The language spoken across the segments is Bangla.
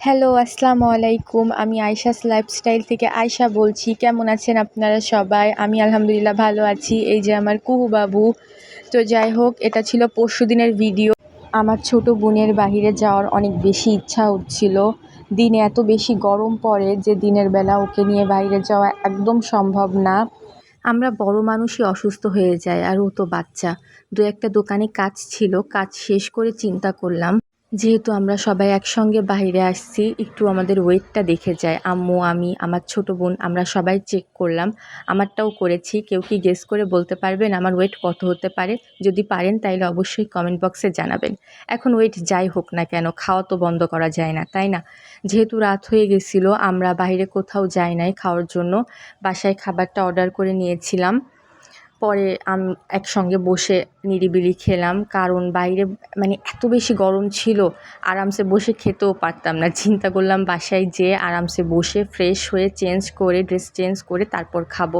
হ্যালো, আসসালামু আলাইকুম। আমি আয়শাস লাইফস্টাইল থেকে আয়শা বলছি। কেমন আছেন আপনারা সবাই? আমি আলহামদুলিল্লাহ ভালো আছি। এই যে আমার কুহু বাবু। তো যাই হোক, এটা ছিল পরশু দিনের ভিডিও আমার ছোট বোনের বাহিরে যাওয়ার অনেক বেশি ইচ্ছা হচ্ছিল। দিনে এত বেশি গরম পড়ে যে দিনের বেলা ওকে নিয়ে বাইরে যাওয়া একদম সম্ভব না। আমরা বড় মানুষই অসুস্থ হয়ে যায় আর ও তো বাচ্চা। দু একটা দোকানে কাজ ছিল, কাজ শেষ করে চিন্তা করলাম। যেহেতু আমরা সবাই একসঙ্গে বাইরে আসছি, একটু আমাদের ওয়েটটা দেখে যায়। আম্মু, আমি, আমার ছোট বোন, আমরা সবাই চেক করলাম। আমারটাও করেছি। কেউ কি গেস করে বলতে পারবেন আমার ওয়েট কত হতে পারে? যদি পারেন তাইলে অবশ্যই কমেন্ট বক্সে জানাবেন। এখন ওয়েট যাই হোক না কেন, খাওয়া তো বন্ধ করা যায় না, তাই না? যেহেতু রাত হয়ে গেছিল, আমরা বাইরে কোথাও যাই নাই খাওয়ার জন্য। বাসায় খাবারটা অর্ডার করে নিয়েছিলাম। পরে আম একসঙ্গে বসে নিরিবিলি খেলাম। কারণ বাইরে মানে এত বেশি গরম ছিল, আরামসে বসে খেতেও পারতাম না। চিন্তা করলাম বাসায় যেয়ে আরামসে বসে ফ্রেশ হয়ে চেঞ্জ করে ড্রেস চেঞ্জ করে তারপর খাব।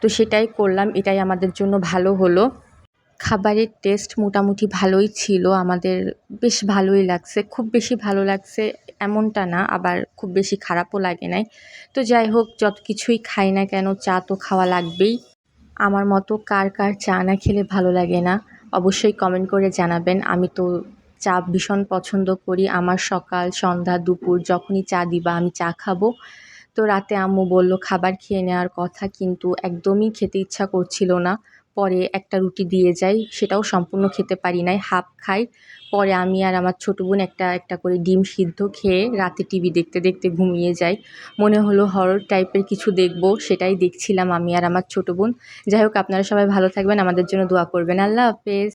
তো সেটাই করলাম, এটাই আমাদের জন্য ভালো হলো। খাবারের টেস্ট মোটামুটি ভালোই ছিল, আমাদের বেশ ভালোই লাগছে। খুব বেশি ভালো লাগছে এমনটা না, আবার খুব বেশি খারাপও লাগে নাই। তো যাই হোক, যত কিছুই খাই না কেন, চা তো খাওয়া লাগবেই। আমার মতো কার কার চা না খেলে ভালো লাগে না, অবশ্যই কমেন্ট করে জানাবেন। আমি তো চা ভীষণ পছন্দ করি। আমার সকাল, সন্ধ্যা, দুপুর যখনই চা দিবা আমি চা খাব। তো রাতে আম্মু বলল, খাবার খেয়ে নেওয়ার কথা কিন্তু একদমই খেতে ইচ্ছা করছিল না। পরে একটা রুটি দিয়ে যাই, সেটাও সম্পূর্ণ খেতে পারি নাই, হাফ খাই। পরে আমি আর আমার ছোটো বোন একটা একটা করে ডিম সিদ্ধ খেয়ে রাতে টিভি দেখতে দেখতে ঘুমিয়ে যাই। মনে হলো হরর টাইপের কিছু দেখব, সেটাই দেখছিলাম আমি আর আমার ছোটো বোন। যাই হোক, আপনারা সবাই ভালো থাকবেন, আমাদের জন্য দোয়া করবেন। আল্লাহ হাফেজ।